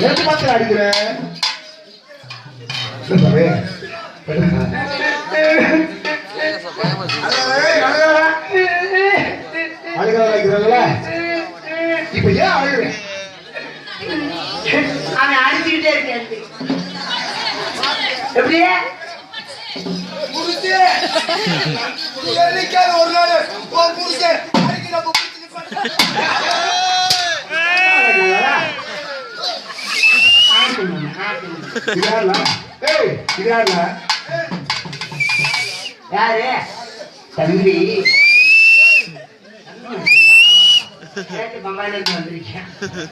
எது பார்த்து அடிக்கிற இருக்கிறாங்களா இப்ப ஏன் அழுகிறேன் அவன் அடிச்சுக்கிட்டே இருக்கேன் எப்படி புடிச்சு. என்னைக்காவது ஒரு நாள் உன் புருஷன் அடிக்கிற அப்ப புடிச்சு நிப்பாட்டு. இது யாருல ஏய் இது யாருல யாரு தம்பி நேத்து பம்பாயில இருந்து வந்திருக்கேன்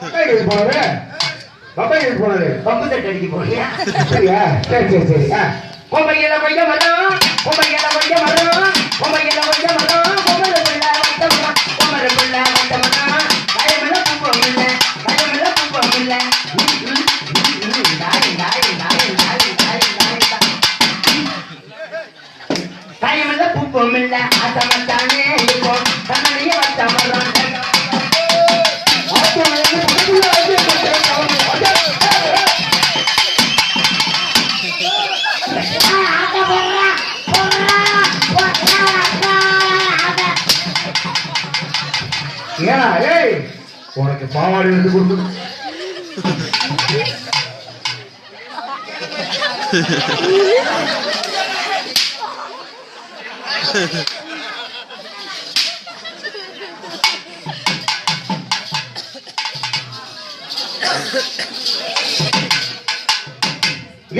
பப்பாய் கடைக்கு போனாரு பப்பாய் கடைக்கு போனாரு பம்பு தட்டு அடிக்க போறியா? சரியா சரி சரி சரி. பொம்மையில கொஞ்ச மரம் பொம்மையில கொஞ்ச மரம் பொம்மையில கொஞ்ச மரம். ஏன்னா ஏய் உனக்கு பாவாடி எடுத்து கொடுத்து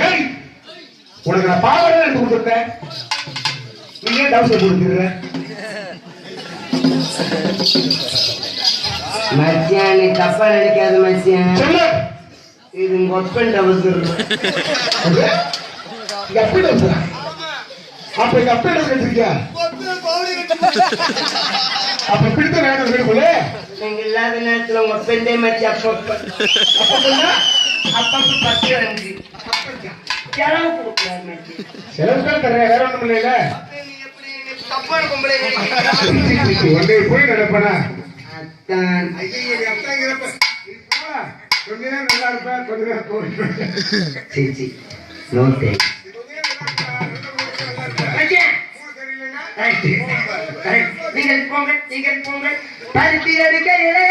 ஏய் உனக்கு நான் பாவாடி எடுத்து கொடுத்துருக்கேன். நீ ஏன் டவுசர் கொடுத்துருக்க மச்சான் நீ தப்பா நினைக்காத சொல்லு. இது உங்க ஒப்பன் டவுசரா அப்ப இங்க அப்படி டவுசர் வச்சிருக்கியா கொத்துன பவுடி கட்டி. அப்ப பிடித்த வேணும் வீடுக்குள்ள நீங்க இல்லாத நேரத்துல உங்க பெண்டே அப்பப்ப அப்ப அப்பப்ப பத்து அஞ்சு. செலவு செலவுக்காக தரேன் வேற ஒண்ணும் இல்லையில தப்பான பொம்பளை? ஒன்னே போய் நடப்பனா அத்தான் ஐயோ அத்தாங்கிறப்ப. கொஞ்ச நேரம் நல்லா இருப்ப கொஞ்ச நேரம் போயிடுவேன் நோ தேங்க் மச்சான் கரெக்ட் கரெக்ட் நீங்கள் போங்க நீங்கள் போங்க. பருத்தி எடுக்கையிலே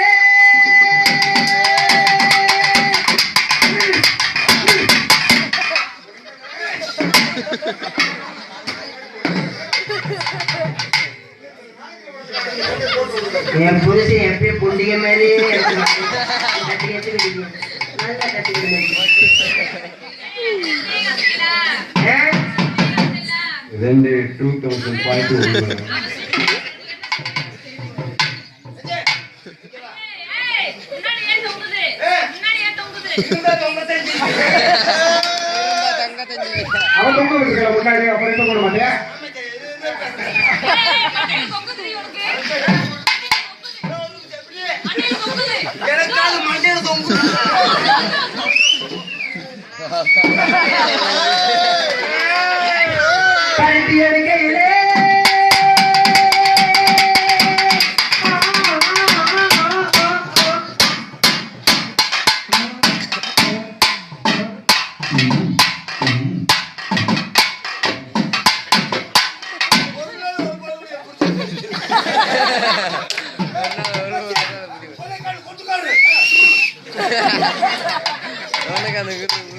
என் புருஷன் எப்பயும் புண்டிக மாதிரி கட்டி கட்டி. நல்லா? ரெண்டு டூ தௌசண்ட் முன்னாடி. அவன் தொங்க அப்புறம் என்ன பண்ண மாட்டியா பருத்தி எடுக்கையிலே ஒரு நாள்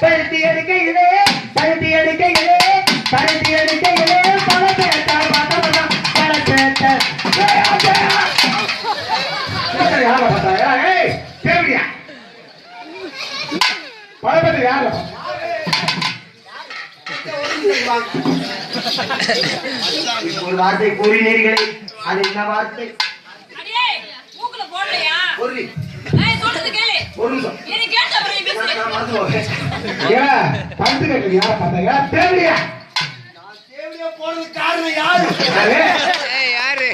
பருத்தி எடுக்கையிலே பருத்தி எடுக்கையிலே பருத்தி எடுக்கையிலே பழப்பேட்டா பதவனம் பழப்பேட்டா யாரை பார்த்தா? ஏய் தேவையா பழப்பத்தை யாரை ஒரு வார்த்தை கூறினீர்களே அது என்ன வார்த்தை? மூக்குல போடலையா? ஒரு ஏய், சொல்றது கேளு. ஒரு நிமிஷம் என்னை கேட்ட அப்புறம் நீ பேசு. நான் மறந்து போகிறேன். ஏன் பழுத்து கட்டு யாரை பார்த்தா தேவையா நான் தேவடியா போனதுக்கு காரணம் யாரு யாரு